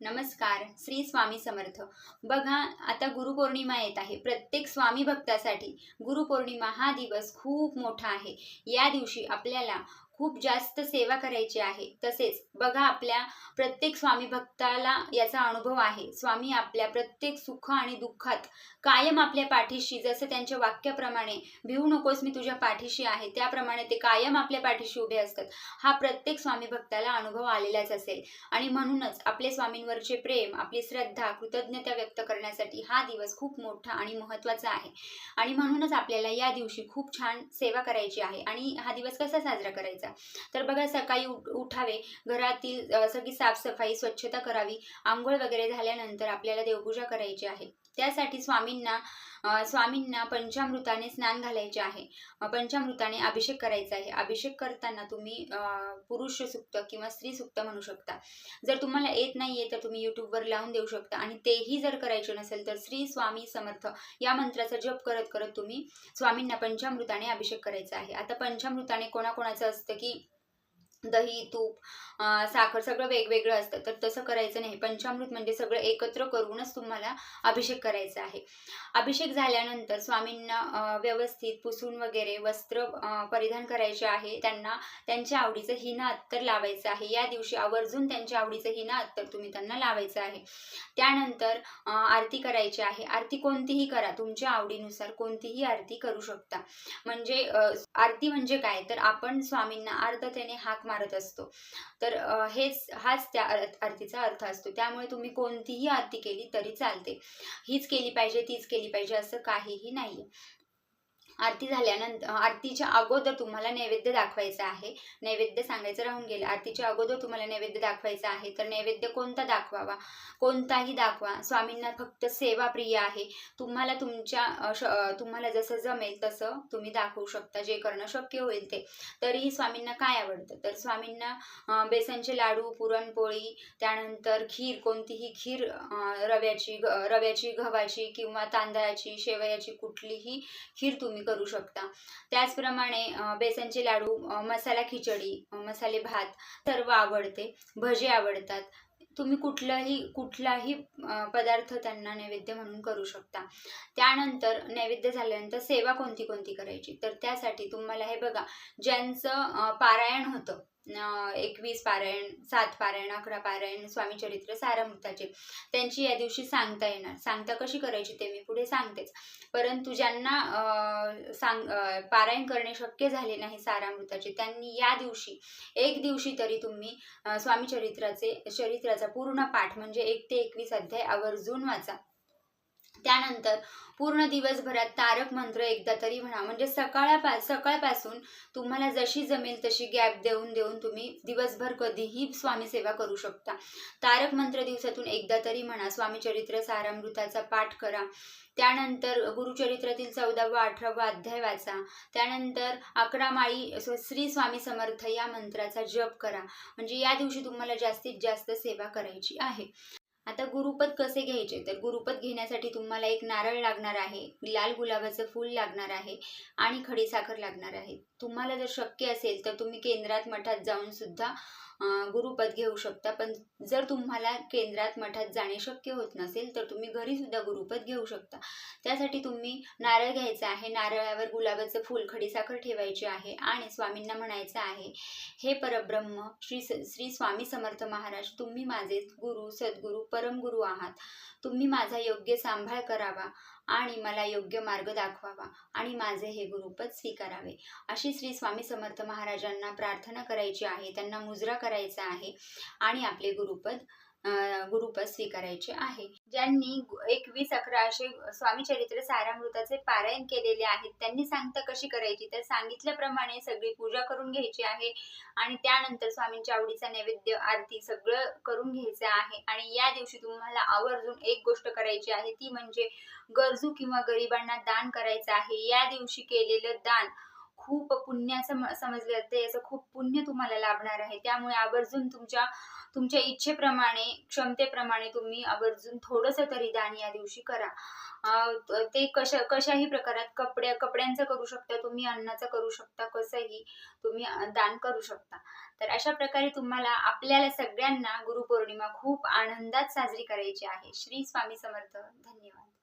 नमस्कार श्री स्वामी समर्थ. बघा आता गुरुपौर्णिमा येत आहे. प्रत्येक स्वामी भक्तासाठी गुरुपौर्णिमा हा दिवस खूप मोठा आहे. या दिवशी आपल्याला खूप जास्त सेवा करायची आहे. तसेच बघा आपल्या प्रत्येक स्वामी भक्ताला याचा अनुभव आहे. स्वामी आपल्या प्रत्येक सुख आणि दुःखात कायम आपल्या पाठीशी जसं त्यांच्या वाक्याप्रमाणे भिवू नकोस मी तुझ्या पाठीशी आहे. त्याप्रमाणे ते कायम आपल्या पाठीशी उभे असतात. हा प्रत्येक स्वामी भक्ताला अनुभव आलेलाच असेल. आणि म्हणूनच आपले स्वामींवरचे प्रेम आपली श्रद्धा कृतज्ञता व्यक्त करण्यासाठी हा दिवस खूप मोठा आणि महत्त्वाचा आहे. आणि म्हणूनच आपल्याला या दिवशी खूप छान सेवा करायची आहे. आणि हा दिवस कसा साजरा करायचा? तर बघा सकाळी उठ उठावे घरातील सगळी साफसफाई स्वच्छता करावी आंघोळ वगैरे झाल्यानंतर आपल्याला देवपूजा करायची आहे. त्यासाठी स्वामींना स्वामींना पंचामृताने स्नान घालायचे आहे. पंचामृताने अभिषेक करायचा आहे. अभिषेक करताना तुम्ही पुरुष सुक्त किंवा स्त्री सुक्त म्हणू शकता. जर तुम्हाला येत नाहीये तर तुम्ही युट्यूबवर लावून देऊ शकता. आणि तेही जर करायचे नसेल तर श्री स्वामी समर्थ या मंत्राचा जप करत करत तुम्ही स्वामींना पंचामृताने अभिषेक करायचा आहे. आता पंचामृताने कोणाकोणाचं असतं aquí. दही तूप साखर सगळं वेगवेगळं असतं. तर तसं करायचं नाही. पंचामृत म्हणजे सगळं एकत्र करूनच तुम्हाला अभिषेक करायचा आहे. अभिषेक झाल्यानंतर स्वामींना व्यवस्थित पुसून वगैरे वस्त्र परिधान करायचे आहे. त्यांना त्यांच्या आवडीचं हिना अत्तर लावायचं आहे. या दिवशी आवर्जून त्यांच्या आवडीचं हिना अत्तर तुम्ही त्यांना लावायचं आहे. त्यानंतर आरती करायची आहे. आरती कोणतीही करा. तुमच्या आवडीनुसार कोणतीही आरती करू शकता. म्हणजे आरती म्हणजे काय? तर आपण स्वामींना आर्धतेने हाक मारत असतो. तर हेच हाच त्या आरतीचा अर्थ असतो. त्यामुळे तुम्ही कोणतीही आरती केली तरी चालते. हीच केली पाहिजे तीच केली पाहिजे असं काहीही नाही आरती झाल्यानंतर आरतीच्या अगोदर तुम्हाला नैवेद्य दाखवायचा आहे. नैवेद्य सांगायचं राहून गेलं. आरतीच्या अगोदर तुम्हाला नैवेद्य दाखवायचा आहे. तर नैवेद्य कोणता दाखवावा? कोणताही दाखवा. स्वामींना फक्त सेवा प्रिय आहे. तुम्हाला तुमच्या श- तुम्हाला जसं जमेल तसं तुम्ही दाखवू शकता. जे करणं शक्य होईल ते. तरीही स्वामींना काय आवडतं? तर स्वामींना बेसनचे लाडू पुरणपोळी त्यानंतर खीर. कोणतीही खीर रव्याची ग- रव्याची गव्हाची किंवा तांदळाची शेवयाची कुठलीही खीर तुम्ही करू शकता. त्याचप्रमाणे बेसनचे लाडू मसाला खिचडी मसाले भात सर्व आवडते. भजे आवडतात. तुम्ही कुठलाही कुठलाही पदार्थ त्यांना नैवेद्य म्हणून करू शकता. त्यानंतर नैवेद्य झाल्यानंतर सेवा कोणती कोणती करायची? तर त्यासाठी तुम्हाला हे बघा ज्यांचं पारायण होतं एकवीस पारायण सात पारायण अकरा पारायण स्वामी चरित्र सारामृताचे त्यांची या दिवशी सांगता येणार. सांगता कशी करायची ते मी पुढे सांगतेच. परंतु ज्यांना सांग पारायण करणे शक्य झाले नाही सारामृताचे त्यांनी या दिवशी एक दिवशी तरी तुम्ही स्वामी चरित्राचे चरित्राचा पूर्ण पाठ म्हणजे एक ते एकवीस अध्याय आवर्जून वाचा. त्यानंतर पूर्ण दिवसभरात तारक मंत्र एकदा तरी म्हणा. म्हणजे सकाळपा सकाळपासून तुम्हाला जशी जमेल तशी गॅप देऊन देऊन तुम्ही दिवसभर कधीही स्वामी सेवा करू शकता. तारक मंत्र दिवसातून एकदा तरी म्हणा स्वामी चरित्र सारामृताचा पाठ करा. त्यानंतर गुरुचरित्रातील चौदावा अठरावा अध्याय वाचा. त्यानंतर अकरा माळी श्री स्वामी समर्थ या मंत्राचा जप करा. म्हणजे या दिवशी तुम्हाला जास्तीत जास्त सेवा करायची आहे. आता गुरुपद कसे घ्यायचे? तर गुरुपद घेण्यासाठी तुम्हाला एक नारळ लागणार आहे लाल गुलाबाचं फूल लागणार आहे आणि खडीसाखर लागणार आहे. तुम्हाला जर शक्य असेल तर तुम्ही केंद्रात मठात जाऊन सुद्धा गुरुपद घेऊ शकता. पण जर तुम्हाला केंद्रात मठात जाणे शक्य होत नसेल तर तुम्ही घरी सुद्धा गुरुपद घेऊ शकता. त्यासाठी तुम्ही नारळ घ्यायचा आहे. नारळावर गुलाबाचं फूल खडीसाखर ठेवायची आहे आणि स्वामींना म्हणायचं आहे हे परब्रह्म श्री स- श्री स्वामी समर्थ महाराज तुम्ही माझे गुरु सद्गुरू परमगुरू आहात. तुम्ही माझा योग्य सांभाळ करावा. आणि मला योग्य मार्ग दाखवावा आणि माझे हे गुरुपद स्वीकारावे. अशी श्री स्वामी समर्थ महाराजांना प्रार्थना करायची आहे त्यांना मुजरा करायचा आहे आणि आपले गुरुपद गुरुपद स्वीकारायचे आहे. ज्यांनी एकवीस अकरा असे स्वामी चरित्र सारामृताचे पारायण केलेले आहेत त्यांनी सांगता कशी करायची? तर सांगितल्याप्रमाणे सगळी पूजा करून घ्यायची आहे आणि त्यानंतर स्वामींच्या आवडीचा नैवेद्य आरती सगळं करून घ्यायचं आहे. आणि या दिवशी तुम्हाला आवर्जून एक गोष्ट करायची आहे ती म्हणजे गरजू किंवा गरिबांना दान करायचं आहे. या दिवशी केलेलं दान खूप पुण्याचं म- जाते. याचं खूप पुण्य तुम्हाला लाभणार आहे. त्यामुळे आवर्जून तुमच्या तुमच्या इच्छेप्रमाणे क्षमतेप्रमाणे तुम्ही आवर्जून थोडंसं तरी दान या दिवशी करा. ते कशा कशाही प्रकारात कपड्या कपड्यांचं करू शकता तुम्ही अन्नाचं करू शकता कसंही तुम्ही दान करू शकता. तर अशा प्रकारे तुम्हाला आपल्याला सगळ्यांना गुरुपौर्णिमा खूप आनंदात साजरी करायची आहे. श्री स्वामी समर्थ. धन्यवाद.